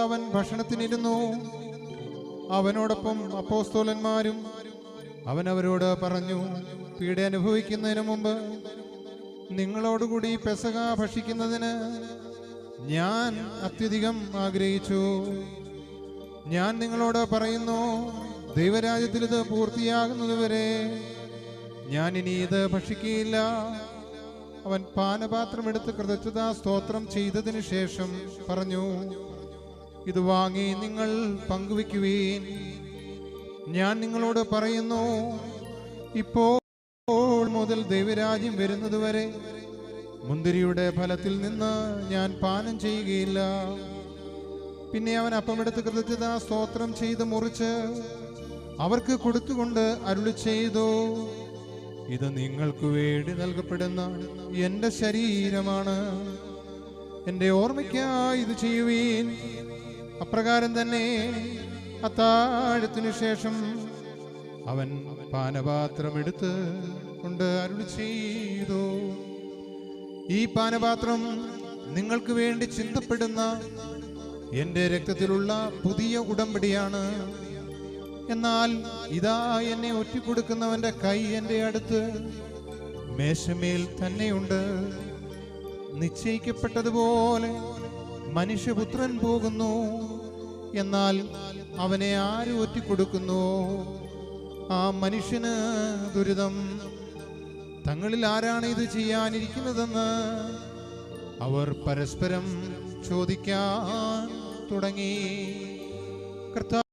അവൻ ഭക്ഷണത്തിനിരുന്നു. അവനോടൊപ്പം അപ്പോസ്തോലന്മാരും അവൻ അവരോട് പറഞ്ഞു പീഡ അനുഭവിക്കുന്നതിന് മുമ്പ് നിങ്ങളോടുകൂടി പെസക ഭക്ഷിക്കുന്നതിന് ഞാൻ അത്യധികം ആഗ്രഹിച്ചു. ഞാൻ നിങ്ങളോട് പറയുന്നു ദൈവരാജ്യത്തിൽ ഇത് പൂർത്തിയാകുന്നതുവരെ ഞാൻ ഇനി ഇത് ഭക്ഷിക്കുകയില്ല. അവൻ പാനപാത്രം എടുത്ത് കൃതജ്ഞതാ സ്തോത്രം ചെയ്തതിനു ശേഷം പറഞ്ഞു ഇത് വാങ്ങി നിങ്ങൾ പങ്കുവെക്കുവീൻ ഞാൻ നിങ്ങളോട് പറയുന്നു ഇപ്പോൾ മുതൽ ദൈവരാജ്യം വരുന്നതുവരെ മുന്തിരിയുടെ ഫലത്തിൽ നിന്ന് ഞാൻ പാനം ചെയ്യുകയില്ല. പിന്നെ അവൻ അപ്പമെടുത്ത് കൃതജ്ഞത സ്തോത്രം ചെയ്ത് മുറിച്ച് അവർക്ക് കൊടുത്തുകൊണ്ട് അരുളി ചെയ്തു ഇത് നിങ്ങൾക്ക് വേണ്ടി നൽകപ്പെടുന്ന എന്റെ ശരീരമാണ്. എന്റെ ഓർമ്മയ്ക്കായി ഇത് ചെയ്യുവീൻ. അപ്രകാരം തന്നെ അത്താഴത്തിനു ശേഷം അവൻ പാനപാത്രമെടുത്ത് കൊണ്ട് അരുളി ചെയ്തു. ഈ പാനപാത്രം നിങ്ങൾക്ക് വേണ്ടി ചിന്തപ്പെടുന്ന എന്റെ രക്തത്തിലുള്ള പുതിയ ഉടമ്പടിയാണ്. എന്നാൽ ഇതാ എന്നെ ഒറ്റിക്കൊടുക്കുന്നവന്റെ കൈ എന്റെ അടുത്ത് മേശമേൽ തന്നെയുണ്ട്. നിശ്ചയിക്കപ്പെട്ടതുപോലെ മനുഷ്യപുത്രൻ പോകുന്നു. എന്നാൽ അവനെ ആര് ഒറ്റിക്കൊടുക്കുന്നു? ആ മനുഷ്യന് ദുരിതം. തങ്ങളിൽ ആരാണ് ഇത് ചെയ്യാനിരിക്കുന്നതെന്ന് അവർ പരസ്പരം ചോദിക്കാൻ തുടങ്ങി. കർത്താവ്